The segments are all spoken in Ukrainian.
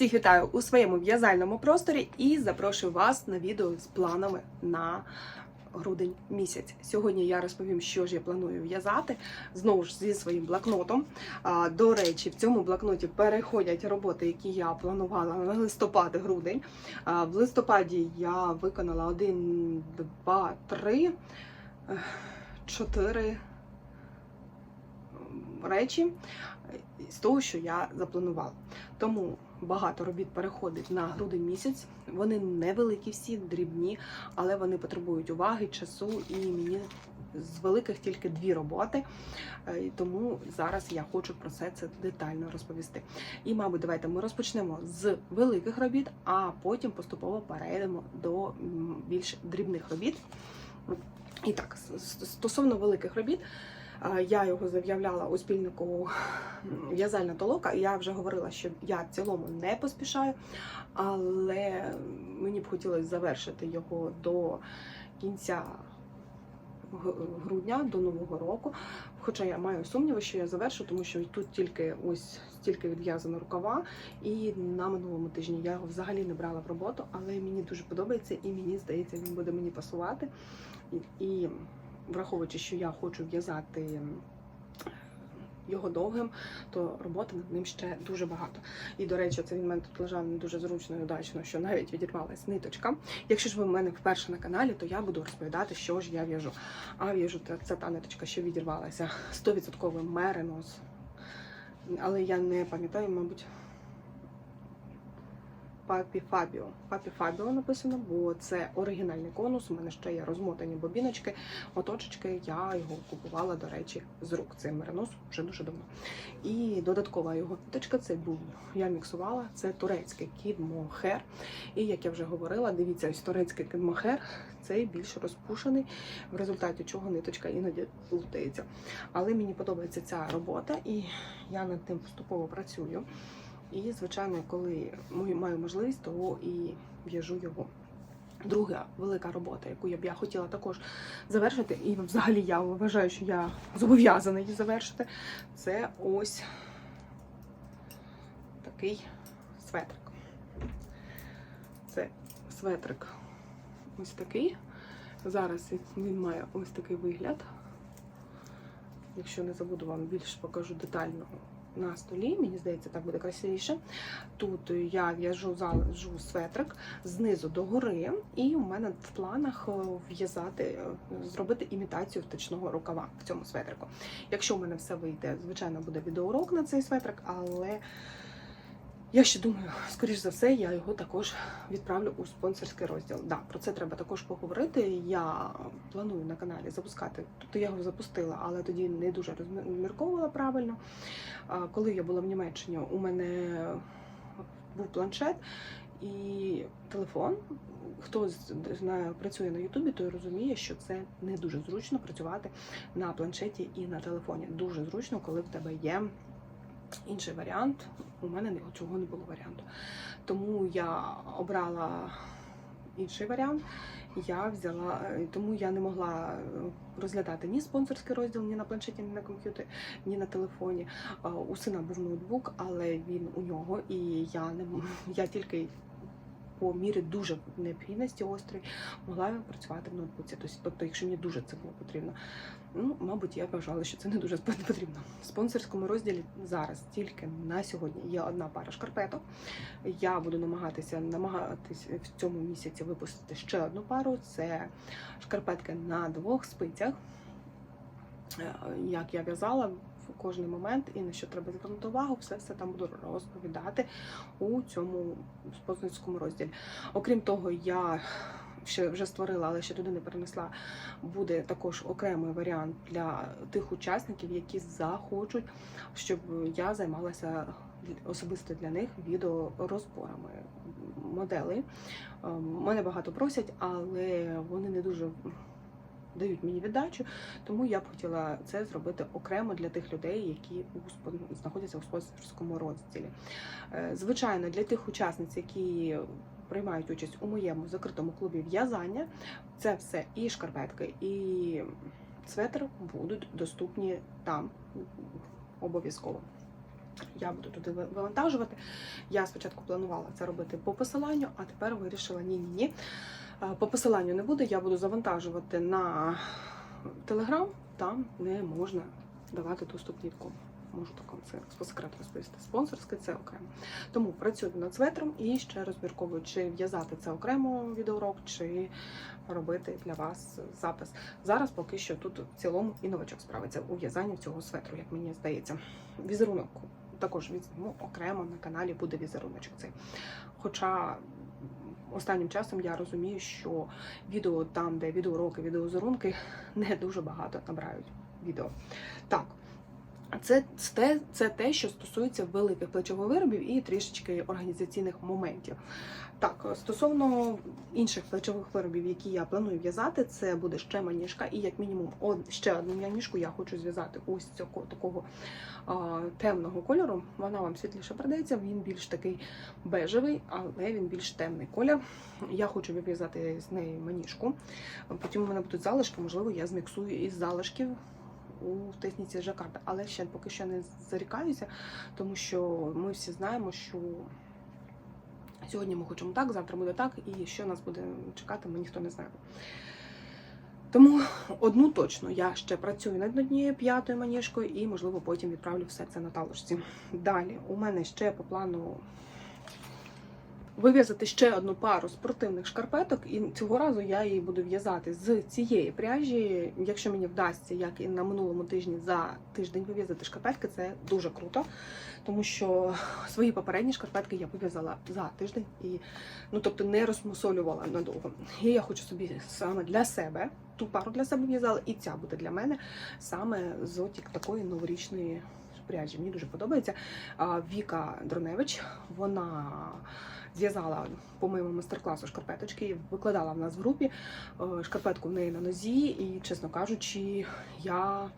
Всіх вітаю у своєму в'язальному просторі і запрошую вас на відео з планами на грудень місяць. Сьогодні я розповім, що ж я планую в'язати знову ж зі своїм блокнотом. До речі, в цьому блокноті переходять роботи, які я планувала на листопад-грудень. В листопаді я виконала один, два, три, ех, чотири речі з того, що я запланувала. Тому багато робіт переходить на грудень місяць. Вони невеликі всі, дрібні, але вони потребують уваги, часу і мені з великих тільки дві роботи. Е, Тому зараз я хочу про все це детально розповісти. І, мабуть, давайте ми розпочнемо з великих робіт, а потім поступово перейдемо до більш дрібних робіт. І так, стосовно великих робіт, я його заявляла у спільнику в'язальна толока. Я вже говорила, що я в цілому не поспішаю, але мені б хотілося завершити його до кінця грудня, до нового року. Хоча я маю сумніви, що я завершу, тому що тут тільки ось стільки відв'язано рукава, і на минулому тижні я його взагалі не брала в роботу, але мені дуже подобається і мені здається, він буде мені пасувати. І враховуючи, що я хочу в'язати його довгим, то роботи над ним ще дуже багато. І, до речі, це він в мене тут лежав не дуже зручно і удачно, що навіть відірвалась ниточка. Якщо ж ви в мене вперше на каналі, то я буду розповідати, що ж я в'яжу. А в'яжу це та ниточка, що відірвалася 100% меринос. Але я не пам'ятаю, мабуть. Папі Фабіо. Папі Фабіо написано, бо це оригінальний конус. У мене ще є розмотані бобіночки, моточечки. Я його купувала, до речі, з рук. Цей меринос вже дуже давно. І додаткова його ниточка це був. Я міксувала. Це турецький кідмохер. І як я вже говорила, дивіться, ось турецький кідмохер цей більш розпушений, в результаті чого ниточка іноді плутається. Але мені подобається ця робота, і я над тим поступово працюю. І, звичайно, коли маю можливість, то і в'яжу його. Друга велика робота, яку я б я хотіла також завершити, і взагалі я вважаю, що я зобов'язана її завершити, це ось такий светрик. Це светрик ось такий. Зараз він має ось такий вигляд. Якщо не забуду, вам більш покажу детально на столі. Мені здається, так буде красивіше. Тут я в'яжу залежу светрик знизу до гори, і у мене в планах е, в'язати, е, зробити імітацію втичного рукава в цьому светрику. Якщо в мене все вийде, звичайно, буде відеоурок на цей светрик, але я ще думаю, скоріш за все, я його також відправлю у спонсорський розділ. Да, про це треба також поговорити. Я планую на каналі запускати. Тобто я його запустила, але тоді не дуже розмірковувала правильно. Коли я була в Німеччині, у мене був планшет і телефон. Хто знає, працює на Ютубі, той розуміє, що це не дуже зручно працювати на планшеті і на телефоні. Дуже зручно, коли в тебе є інший варіант. У мене нічого не було варіанту. Тому я обрала інший варіант. Я взяла, е, тому я не могла е, розглядати ні спонсорський розділ, ні на планшеті, ні на комп'ютері, ні на телефоні. У сина був ноутбук, але він у нього, і я не я тільки по мірі дуже необхідності острої могла працювати в ноутбуці. Тобто, Тобто, якщо мені дуже це було потрібно, ну мабуть, я вважала, що це не дуже потрібно. В спонсорському розділі зараз тільки на сьогодні є одна пара шкарпеток. Я буду намагатися намагатись в цьому місяці випустити ще одну пару. Це шкарпетки на двох спицях. Е, Як я в'язала кожний момент і на що треба звернути увагу, все все там буду розповідати у цьому спонсорському розділі. Окрім того, я ще вже створила, але ще туди не перенесла. Буде також окремий варіант для тих учасників, які захочуть, щоб я займалася особисто для них відеорозборами моделей. Ем, Мене багато просять, але вони не дуже дають мені віддачу, тому я б хотіла це зробити окремо для тих людей, які у знаходяться у спонсорському розділі. Е, Звичайно, для тих учасниць, які приймають участь у моєму закритому клубі в'язання, це все і шкарпетки, і светр будуть доступні там обов'язково. Я буду туди вивантажувати. Я спочатку планувала це робити по посиланню, а тепер вирішила ні, ні, По посиланню не буде, я буду завантажувати на Телеграм, там не можна давати доступ нікому. Можу так це по секрету розповісти. Спонсорське це окремо. Тому працюю над светром і ще розмірковую, чи в'язати це окремо відеоурок, чи робити для вас запис. Зараз поки що тут в цілому і новачок справиться у в'язанні цього светру, як мені здається. Візерунок також візьму окремо на каналі буде візеруночок цей. Хоча останнім часом я розумію, що відео там, де відеоуроки, відеозарунки, не дуже багато набирають відео. Так. Це, це, це те, що стосується великих плечових виробів і трішечки організаційних моментів. Так, стосовно інших плечових виробів, які я планую в'язати, це буде ще маніжка, і як мінімум од- ще одну маніжку я хочу зв'язати ось цього такого а, темного кольору. Вона вам світліше продається, він більш такий бежевий, але він більш темний колір. Я хочу вив'язати з неї маніжку. Потім у мене будуть залишки, можливо, я зміксую із залишків у техніці жакарда, але ще поки що не зарікаюся, тому що ми всі знаємо, що сьогодні ми хочемо так, завтра буде так, і що нас буде чекати, ми ніхто не знає. Тому одну точно я ще працюю над однією п'ятою маніжкою і, можливо, потім відправлю все це на талочці. Далі у мене ще по плану вив'язати ще одну пару спортивних шкарпеток, і цього разу я її буду в'язати з цієї пряжі. Якщо мені вдасться, як і на минулому тижні за тиждень вив'язати шкарпетки, це дуже круто, тому що свої попередні шкарпетки я вив'язала за тиждень і ну тобто не розмусолювала надовго. І я хочу собі саме для себе ту пару для себе в'язала, і ця буде для мене саме з такої новорічної пряжі. Мені дуже подобається. Віка Дроневич, вона зв'язала по моєму майстер-класу шкарпеточки, викладала в нас в групі е, шкарпетку в неї на нозі, і, чесно кажучи, я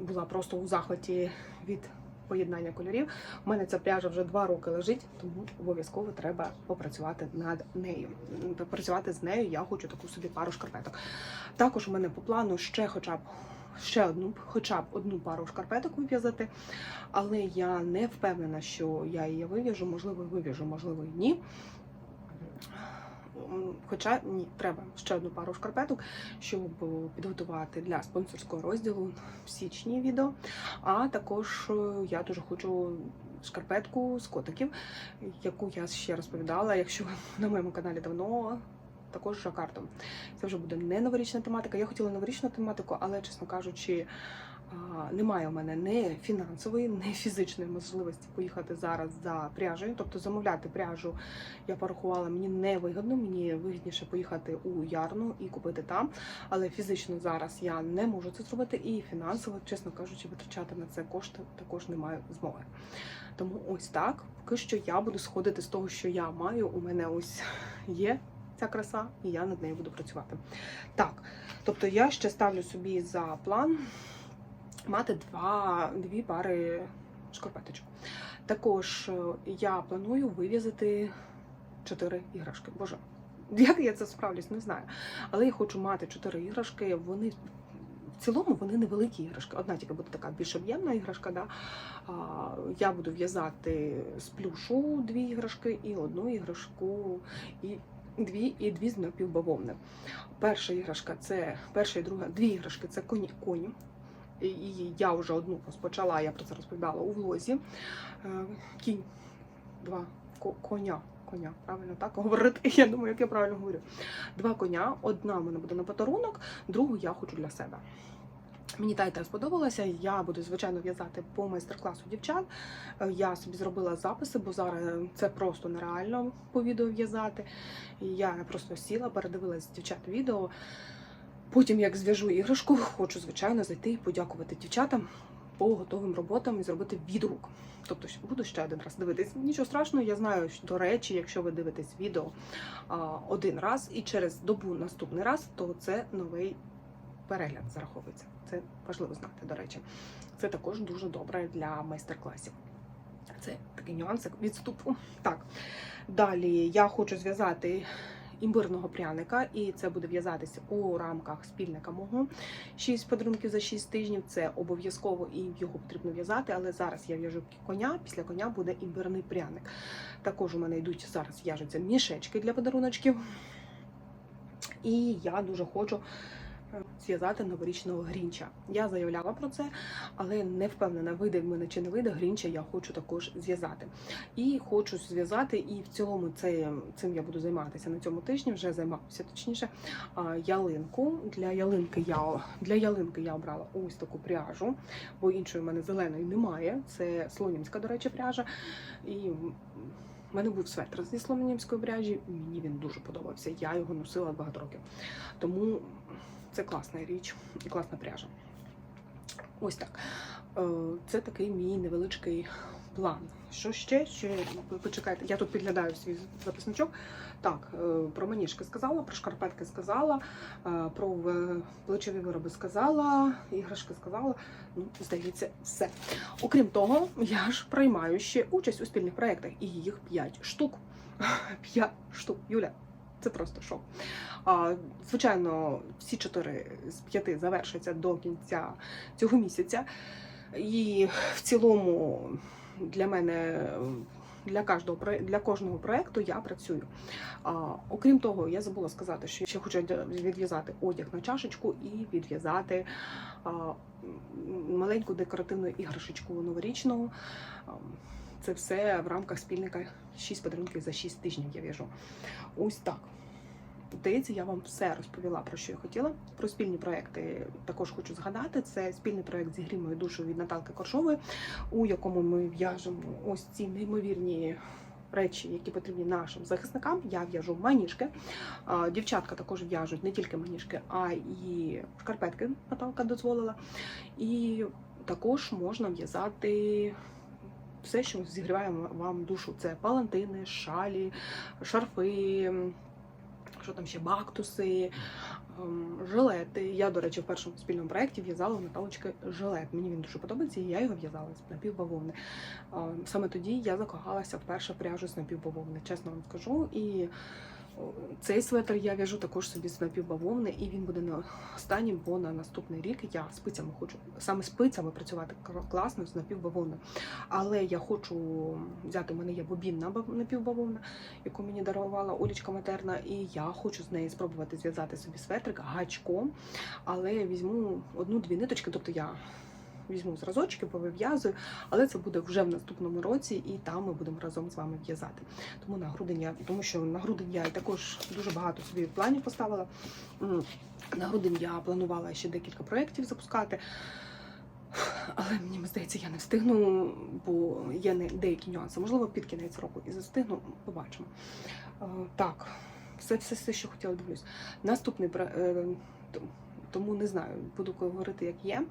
була просто у захваті від поєднання кольорів. У мене ця пряжа вже два роки лежить, тому обов'язково треба попрацювати над нею. М, Попрацювати з нею я хочу таку собі пару шкарпеток. Також у мене по плану ще хоча б. Ще одну, хоча б одну пару шкарпеток вив'язати, але я не впевнена, що я її вив'яжу, можливо, вив'яжу, можливо, і ні. Хоча ні, треба ще одну пару шкарпеток, щоб підготувати для спонсорського розділу в січні відео. А також е, я дуже хочу шкарпетку з котиків, яку я ще розповідала, якщо ви на моєму каналі давно. Також жакартом. Це вже буде не новорічна тематика. Я хотіла новорічну тематику, але, чесно кажучи, немає у мене не фінансової, не фізичної можливості поїхати зараз за пряжею. Тобто замовляти пряжу я порахувала, мені не вигідно, мені вигідніше поїхати у Ярну і купити там. Але фізично зараз я не можу це зробити, і фінансово, чесно кажучи, витрачати на це кошти також не маю змоги. Тому ось так. Поки що я буду сходити з того, що я маю. У мене ось є ця краса, і я над нею буду працювати. Так, тобто я ще ставлю собі за план мати два, дві пари шкарпеточок. Також е, я планую вив'язати чотири іграшки. Боже, як я це справлюсь, не знаю. Але я хочу мати чотири іграшки. Вони в цілому вони невеликі іграшки. Одна тільки буде така більш об'ємна іграшка. Да? А, я буду в'язати з плюшу дві іграшки і одну іграшку, і дві і дві з напівбавовни. Перша іграшка це перша і друга, дві іграшки це коні коні. І я вже одну розпочала, я про це розповідала у влозі. Е, Кінь, два коня. Коня, правильно так говорити. Я думаю, як я правильно говорю. Два коня. Одна в мене буде на подарунок, другу я хочу для себе. Мені та й та сподобалася. Я буду, звичайно, в'язати по майстер-класу дівчат. Е, Я собі зробила записи, бо зараз це просто нереально по відео в'язати. Я просто сіла, передивилась з дівчат відео. Потім, як зв'яжу іграшку, хочу, звичайно, зайти і подякувати дівчатам по готовим роботам і зробити відгук. Тобто буду ще один раз дивитись. Нічого страшного, я знаю, що, до речі, якщо ви дивитесь відео а, один раз і через добу наступний раз, то це новий перегляд зараховується. Це важливо знати, до речі. Це також дуже добре для майстер-класів. Це такий нюансик відступу. Так. Далі я хочу зв'язати імбирного пряника, і це буде в'язатися у рамках спільника мого. Шість подарунків за 6 тижнів. Це обов'язково і його потрібно в'язати. Але зараз я в'яжу коня. Після коня буде імбирний пряник. Також у мене йдуть зараз в'яжуться мішечки для подаруночків. І я дуже хочу зв'язати новорічного грінча. Я заявляла про це, але не впевнена, вийде в мене чи не вийде грінча. Я хочу також зв'язати. І хочу зв'язати, і в цілому це, цим я буду займатися на цьому тижні. Вже займалася точніше. Ялинку для ялинки я для ялинки я обрала ось таку пряжу, бо іншої в мене зеленої немає. Це слонімська, до речі, пряжа. І в мене був светр зі слонімської пряжі. Мені він дуже подобався. Я його носила багато років. Тому це класна річ і класна пряжа. Ось так. Е, Це такий мій невеличкий план. Що ще? Ще почекайте. Я тут підглядаю свій записничок. Так, е, про маніжки сказала, про шкарпетки сказала, е, про плечові вироби сказала, іграшки сказала. Ну, здається, все. Окрім того, я ж приймаю ще участь у спільних проєктах, і їх 5 штук. 5 штук. Юля, це просто шок. А, Звичайно, всі чотири з п'яти завершаться до кінця цього місяця. І в цілому для мене. Для кожного для кожного проекту я працюю. А, окрім того, я забула сказати, що я ще хочу відв'язати одяг на чашечку і відв'язати маленьку декоративну іграшечку новорічну. Це все в рамках спільника 6 подарунків за 6 тижнів я в'яжу. Ось так. Здається, я вам все розповіла про що я хотіла. Про спільні проекти також хочу згадати. Це спільний проект зі грімою душою від Наталки Коршової, у якому ми в'яжемо ось ці неймовірні. Речі, які потрібні нашим захисникам, я в'яжу маніжки. Дівчатка також в'яжуть не тільки маніжки, а й шкарпетки. Наталка дозволила. І також можна в'язати все, що зігріває вам душу. Це палантини, шалі, шарфи, що там ще бактуси, ем, жилети. Я, до речі, в першому спільному проєкті в'язала у Наталочки жилет. Мені він дуже подобається, і я його в'язала з напівбавовни. Ем, Саме тоді я закохалася вперше пряжу з напівбавовни, чесно вам скажу. І цей светр я в'яжу також собі з напівбавовни, і він буде на останнім, бо на наступний рік я спицями хочу саме спицями працювати класно з напівбавовни. Але я хочу взяти, у мене є бобінна бав- напівбавовна, яку мені дарувала Олічка Матерна, і я хочу з неї спробувати зв'язати собі светрик гачком, але візьму одну-дві ниточки, тобто я. Візьму зразочки, повив'язую, але це буде вже в наступному році, і там ми будемо разом з вами в'язати. Тому на грудень я, тому що на грудень я також дуже багато собі планів поставила. На грудень я планувала ще декілька проєктів запускати. Але мені здається, я не встигну, бо є деякі нюанси. Можливо, під кінець року і застигну, побачимо. Е, Так, все, все, все, що хотіла дивлюсь. Наступний е, тому не знаю, буду говорити, як є.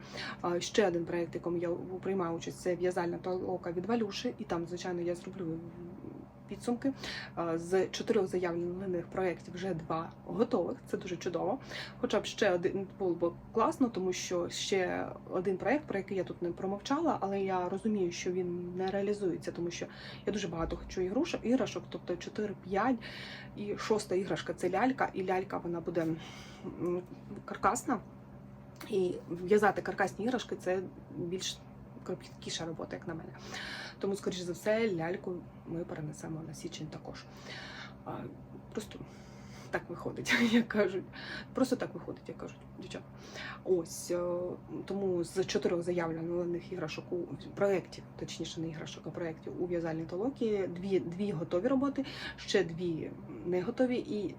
Ще один проєкт, якому я приймаю участь, це в'язальна толока від Валюши, і там, звичайно, я зроблю підсумки. З чотирьох заявлених проєктів вже два готових. Це дуже чудово. Хоча б ще один було б класно, тому що ще один проєкт, про який я тут не промовчала, але я розумію, що він не реалізується, тому що я дуже багато хочу ігрушок, іграшок, тобто 4-5. І шоста іграшка це лялька, і лялька вона буде каркасна. І в'язати каркасні іграшки це більш кропіткіша робота, як на мене. Тому, скоріш за все, ляльку ми перенесемо на січень також. Просто так виходить, як кажуть. Просто так виходить, як кажуть дівчата. Ось е, тому з чотирьох заявлених іграшок у проєктів, точніше не іграшок, а проєктів у в'язальній толокі, дві, дві готові роботи, ще дві не готові, і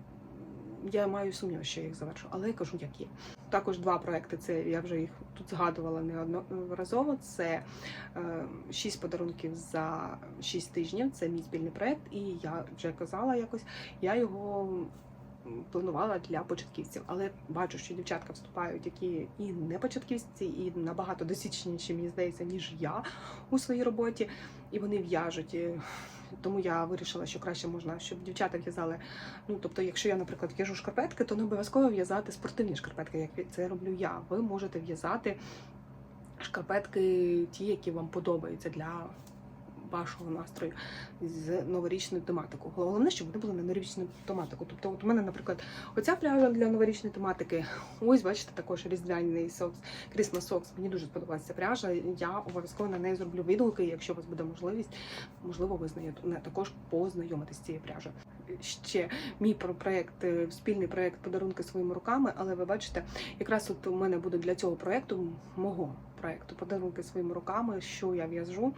я маю сумнів, що я їх завершу, але я кажу, як є. Також два проекти. Це я вже їх тут згадувала неодноразово. Це е, шість подарунків за шість тижнів. Це мій спільний проект, і я вже казала якось. Я його планувала для початківців, але бачу, що дівчатка вступають, які і не початківці, і набагато досвідченіші, мені здається, ніж я у своїй роботі, і вони в'яжуть. Тому я вирішила, що краще можна, щоб дівчата в'язали. Ну тобто, якщо я, наприклад, в'яжу шкарпетки, то не обов'язково в'язати спортивні шкарпетки, як це роблю я. Ви можете в'язати шкарпетки, ті, які вам подобаються для вашого настрою з новорічною тематикою. Головне, щоб вони були на новорічну тематику. Тобто, от у мене, наприклад, оця пряжа для новорічної тематики. Ось, бачите, також різдвяний сокс, Крісмас сокс. Мені дуже сподобалася пряжа. Я обов'язково на неї зроблю відгуки. Якщо у вас буде можливість, можливо, ви знаєте також познайомитись з цією пряжею. Ще мій про- проект, е, спільний проект подарунки своїми руками, але ви бачите, якраз от у мене буде для цього проекту, мого проекту, подарунки своїми руками, що я в'яжу.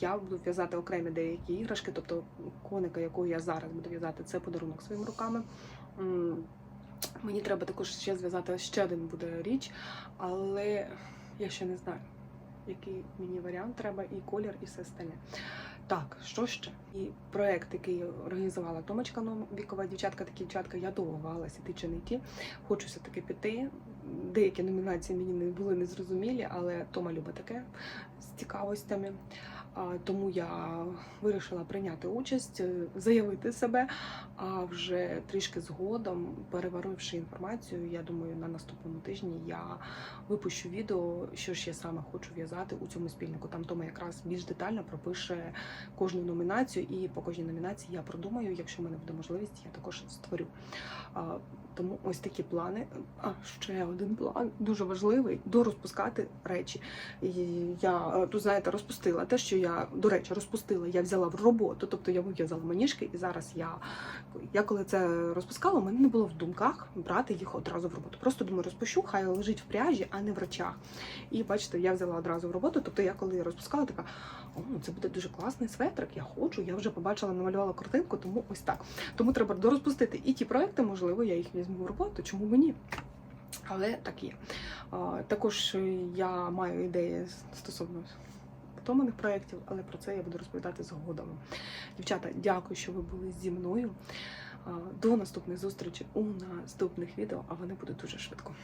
Я буду в'язати окремі деякі іграшки, тобто коника, якого я зараз буду в'язати, це подарунок своїми руками. Мені треба також ще зв'язати ще один буде річ, але я ще не знаю, який мені варіант треба, і колір, і все остальне. Так, що ще? І проект, який організувала Томочка Новікова, дівчатка, такі дівчатка, я довго ти чи не ті. Хочу все-таки піти. Деякі номінації мені не були незрозумілі, але Тома любить таке з цікавостями. Тому я вирішила прийняти участь, е, заявити себе. А вже трішки згодом, переваривши інформацію, я думаю, на наступному тижні я випущу відео, що ж я саме хочу в'язати у цьому спільнику. Там Тома якраз більш детально пропише кожну номінацію, і по кожній номінації я продумаю. Якщо в мене буде можливість, я також створю. Тому ось такі плани. А ще один план дуже важливий дорозпускати речі. Я е, тут знаєте розпустила те, що я до речі розпустила. Я взяла в роботу, тобто я вив'язала маніжки, і зараз я, я коли це розпускала, у мене не було в думках брати їх одразу в роботу. Просто думаю, розпущу, хай лежить в пряжі, а не в речах. І бачите, я взяла одразу в роботу. Тобто я коли розпускала, така о, ну це буде дуже класний светрик. Я хочу. Я вже побачила, намалювала картинку, тому ось так. Тому треба дорозпустити і ті проекти, можливо, я їх візьму в роботу. Чому б ні? Але так є. Також я маю ідеї стосовно втоманих проєктів, але про це я буду розповідати згодом. Дівчата, дякую, що ви були зі мною. До наступних зустрічей у наступних відео, а вони будуть дуже швидко.